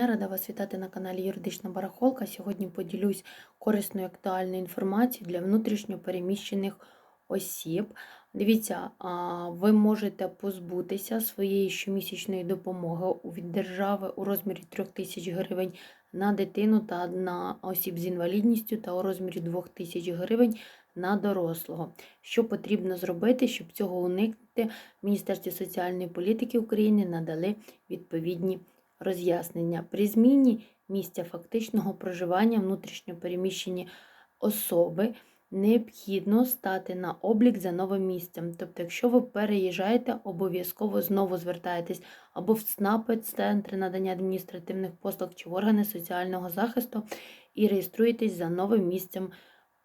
Я рада вас вітати на каналі Юридична Барахолка. Сьогодні поділюсь корисною актуальною інформацією для внутрішньо переміщених осіб. Дивіться, ви можете позбутися своєї щомісячної допомоги від держави у розмірі 3 тисяч гривень на дитину та на осіб з інвалідністю та у розмірі 2 тисяч гривень на дорослого. Що потрібно зробити, щоб цього уникнути? В Міністерстві соціальної політики України надали відповідні роз'яснення. При зміні місця фактичного проживання внутрішньопереміщені особи необхідно стати на облік за новим місцем. Тобто, якщо ви переїжджаєте, обов'язково знову звертаєтесь або в ЦНАПи, центри надання адміністративних послуг чи в органи соціального захисту і реєструєтесь за новим місцем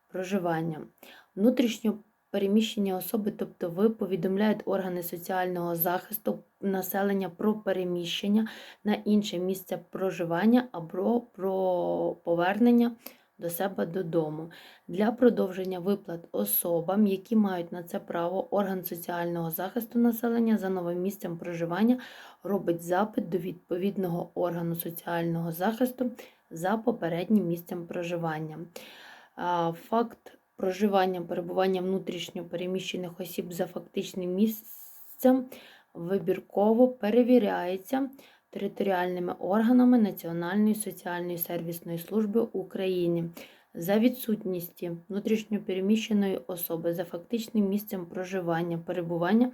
проживання. Внутрішньо переміщені особи, тобто ви повідомляєте органи соціального захисту населення про переміщення на інше місце проживання або про повернення до себе додому. Для продовження виплат особам, які мають на це право, орган соціального захисту населення за новим місцем проживання робить запит до відповідного органу соціального захисту за попереднім місцем проживання. Факт проживання, перебування внутрішньо переміщених осіб за фактичним місцем вибірково перевіряється територіальними органами Національної соціальної сервісної служби України. За відсутністю внутрішньопереміщеної особи за фактичним місцем проживання, перебування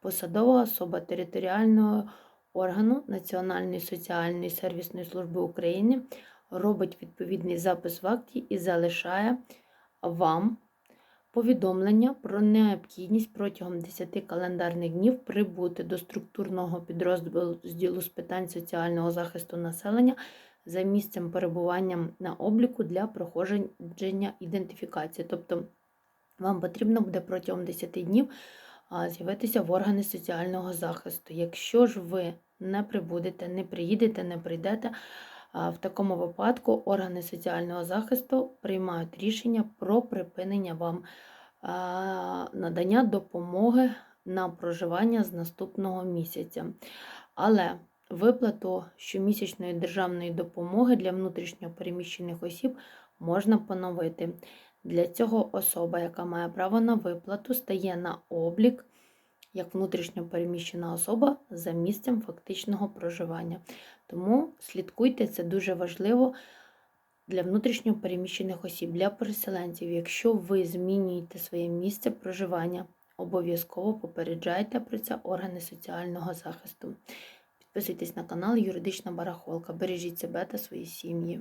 посадова особа територіального органу Національної соціальної сервісної служби України робить відповідний запис в акті і залишає вам повідомлення про необхідність протягом 10 календарних днів прибути до структурного підрозділу з питань соціального захисту населення за місцем перебування на обліку для проходження ідентифікації. Тобто вам потрібно буде протягом 10 днів з'явитися в органи соціального захисту. Якщо ж ви не прибудете, не приїдете, не прийдете, в такому випадку органи соціального захисту приймають рішення про припинення вам надання допомоги на проживання з наступного місяця. Але виплату щомісячної державної допомоги для внутрішньо переміщених осіб можна поновити. Для цього особа, яка має право на виплату, стає на облік як внутрішньо переміщена особа за місцем фактичного проживання. Тому слідкуйте, це дуже важливо для внутрішньо переміщених осіб, для переселенців. Якщо ви змінюєте своє місце проживання, обов'язково попереджайте про це органи соціального захисту. Підписуйтесь на канал Юридична Барахолка. Бережіть себе та свої сім'ї.